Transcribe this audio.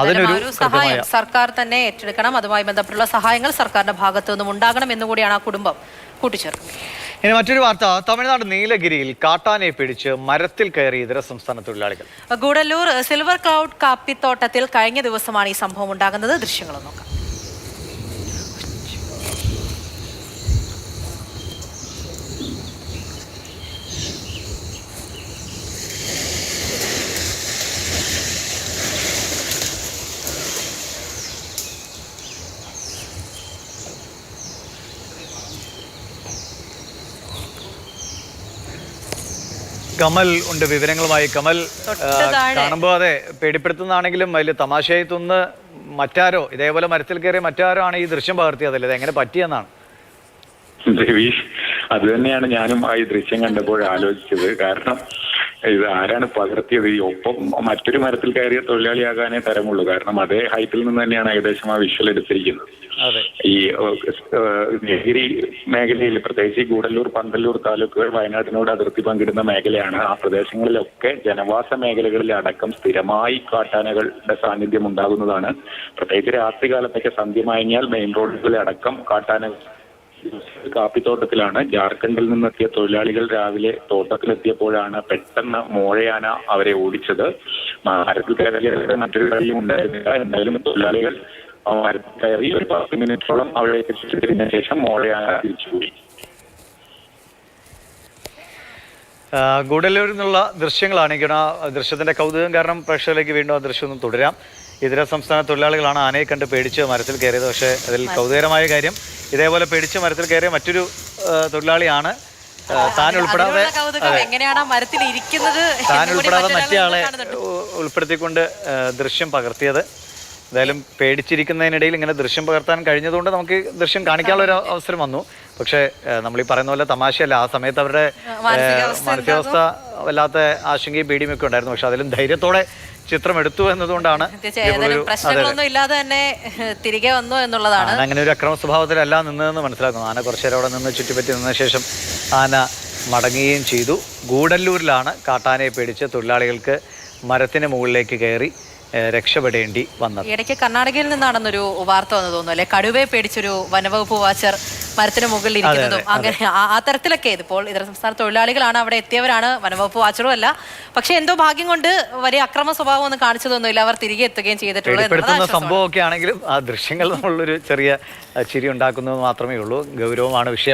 അതിനൊരു സഹായം സർക്കാർ തന്നെ ഏറ്റെടുക്കണം. അതുമായി ബന്ധപ്പെട്ടുള്ള സഹായങ്ങൾ സർക്കാരിന്റെ ഭാഗത്തു നിന്നും ഉണ്ടാകണം എന്നുകൂടിയാണ് ആ കുടുംബം കൂട്ടിച്ചേർക്കുന്നത്. ഇനി മറ്റൊരു വാർത്ത. തമിഴ്നാട് നീലഗിരിയിൽ കാട്ടാനെ പിടിച്ച് മരത്തിൽ കയറി ഇതര സംസ്ഥാന തൊഴിലാളികൾ. ഗൂഡല്ലൂർ സിൽവർ ക്ലൗഡ് കാപ്പിത്തോട്ടത്തിൽ കഴിഞ്ഞ ദിവസമാണ് ഈ സംഭവം ഉണ്ടാകുന്നത്. ദൃശ്യങ്ങൾ നോക്കാം. കമൽ ഉണ്ട് വിവരങ്ങളുമായി. കമൽ കാണുമ്പോ കാണുമ്പോൾ അതെ പേടിപ്പെടുത്തുന്നതാണെങ്കിലും വലിയ തമാശയായി തോന്നുന്ന മറ്റാരോ ഇതേപോലെ മരത്തിൽ കയറിയ മറ്റാരോ ആണ് ഈ ദൃശ്യം പകർത്തിയതല്ലേ ഇത് എങ്ങനെ പറ്റിയെന്നാണ്? ദേവി അത് തന്നെയാണ് ഞാനും ആ ഈ ദൃശ്യം കണ്ടപ്പോൾ ആലോചിച്ചത്. കാരണം ഇത് ആരാണ് പകർത്തിയത്? ഈ ഒപ്പം മറ്റൊരു മരത്തിൽ കയറിയ തൊഴിലാളിയാകാനേ തരമുള്ളൂ. കാരണം അതേ ഹൈറ്റിൽ നിന്ന് തന്നെയാണ് ഏകദേശം ആ വിഷ്വൽ എടുത്തിരിക്കുന്നത്. ഈ നെഹ്രി മേഖലയിൽ പ്രത്യേകിച്ച് ഈ ഗൂഡല്ലൂർ പന്തല്ലൂർ താലൂക്കുകൾ വയനാട്ടിനോട് അതിർത്തി പങ്കിടുന്ന മേഖലയാണ്. ആ പ്രദേശങ്ങളിലൊക്കെ ജനവാസ മേഖലകളിൽ അടക്കം സ്ഥിരമായി കാട്ടാനകളുടെ സാന്നിധ്യം ഉണ്ടാകുന്നതാണ്. പ്രത്യേകിച്ച് രാത്രികാലത്തൊക്കെ സന്ധ്യ മയങ്ങിയാൽ മെയിൻ റോഡുകളിൽ അടക്കം കാട്ടാന കാപ്പിത്തോട്ടത്തിലാണ്. ജാർഖണ്ഡിൽ നിന്നെത്തിയ തൊഴിലാളികൾ രാവിലെ തോട്ടത്തിലെത്തിയപ്പോഴാണ് പെട്ടെന്ന് മോഴയാന അവരെ ഓടിച്ചത്. മരത്തിൽ കയറിയ മറ്റൊരു കളിയും ഉണ്ടായിരുന്നില്ല. എന്തായാലും തൊഴിലാളികൾ മരത്തിൽ കയറി ഒരു പത്ത് മിനിറ്റോളം അവിടെ എത്തിച്ചതിന് ശേഷം മോഴയാന തിരിച്ചുപോയി. ആ, നിന്നുള്ള ദൃശ്യങ്ങളാണ് എനിക്ക് ആ ദൃശ്യത്തിന്റെ കൗതുകം. കാരണം പ്രേക്ഷകരിലേക്ക് വീണ്ടും ആ ദൃശ്യം തുടരാം. ഇതര സംസ്ഥാന തൊഴിലാളികളാണ് ആനയെ കണ്ട് പേടിച്ച് മരത്തിൽ കയറിയത്. പക്ഷേ അതിൽ കൗതുകരമായ കാര്യം ഇതേപോലെ പേടിച്ച് മരത്തിൽ കയറിയ മറ്റൊരു തൊഴിലാളിയാണ് താൻ ഉൾപ്പെടാതെ എങ്ങനെയാണ് ആ മരത്തിൽ ഇരിക്കുന്നത്? താൻ ഉൾപ്പെടാതെ മറ്റേയാളെ ഉൾപ്പെടുത്തിക്കൊണ്ട് ദൃശ്യം പകർത്തിയത്. എന്തായാലും പേടിച്ചിരിക്കുന്നതിനിടയിൽ ഇങ്ങനെ ദൃശ്യം പകർത്താൻ കഴിഞ്ഞതുകൊണ്ട് നമുക്ക് ദൃശ്യം കാണിക്കാനുള്ള ഒരു അവസരം വന്നു. പക്ഷേ നമ്മൾ ഈ പറയുന്ന പോലെ തമാശയല്ല. ആ സമയത്ത് അവരുടെ മാനസികാവസ്ഥ വല്ലാത്ത ആശങ്കയും പേടിയും ഒക്കെ ഉണ്ടായിരുന്നു. പക്ഷെ അതിലും ധൈര്യത്തോടെ ചിത്രം എടുത്തു എന്നതുകൊണ്ടാണ്. പ്രശ്നങ്ങളൊന്നും ഇല്ലാതെ തന്നെ തിരികെ വന്നു എന്നുള്ളതാണ്. അങ്ങനെ ഒരു അക്രമ സ്വഭാവത്തിലല്ല നിന്നതെന്ന് മനസ്സിലാക്കുന്നു. ആന കുറച്ചേരം അവിടെ നിന്ന് ചുറ്റിപ്പറ്റി നിന്ന ശേഷം ആന മടങ്ങുകയും ചെയ്തു. ഗൂഡല്ലൂരിലാണ് കാട്ടാനയെ പേടിച്ച് തൊഴിലാളികൾക്ക് മരത്തിന് മുകളിലേക്ക് കയറി രക്ഷപ്പെടേണ്ടി വന്നത്. ഇടയ്ക്ക് കർണാടകയിൽ നിന്നാണെന്നൊരു വാർത്ത വന്നു തോന്നുന്നു അല്ലെ? കടുവയെ പേടിച്ചൊരു വനവകുപ്പ് വാച്ചർ മരത്തിന് മുകളിൽ ഇരിക്കുന്നതും. അങ്ങനെ ആ- തരത്തിലൊക്കെ ഇതിപ്പോൾ ഇതര സംസ്ഥാന തൊഴിലാളികളാണ് അവിടെ എത്തിയവരാണ്. വനംവകുപ്പ് വാച്ചറും അല്ല പക്ഷെ എന്തോ ഭാഗ്യം കൊണ്ട് വലിയ അക്രമ സ്വഭാവം ഒന്നും കാണിച്ചതൊന്നുമില്ല. അവർ തിരികെ എത്തുകയും ചെയ്തിട്ടുള്ളത്. സംഭവമൊക്കെ ആണെങ്കിലും ആ ദൃശ്യങ്ങൾ നമ്മളൊരു ചെറിയ ചിരി ഉണ്ടാക്കുന്നത് മാത്രമേ ഉള്ളൂ. ഗൗരവമാണ് വിഷയം.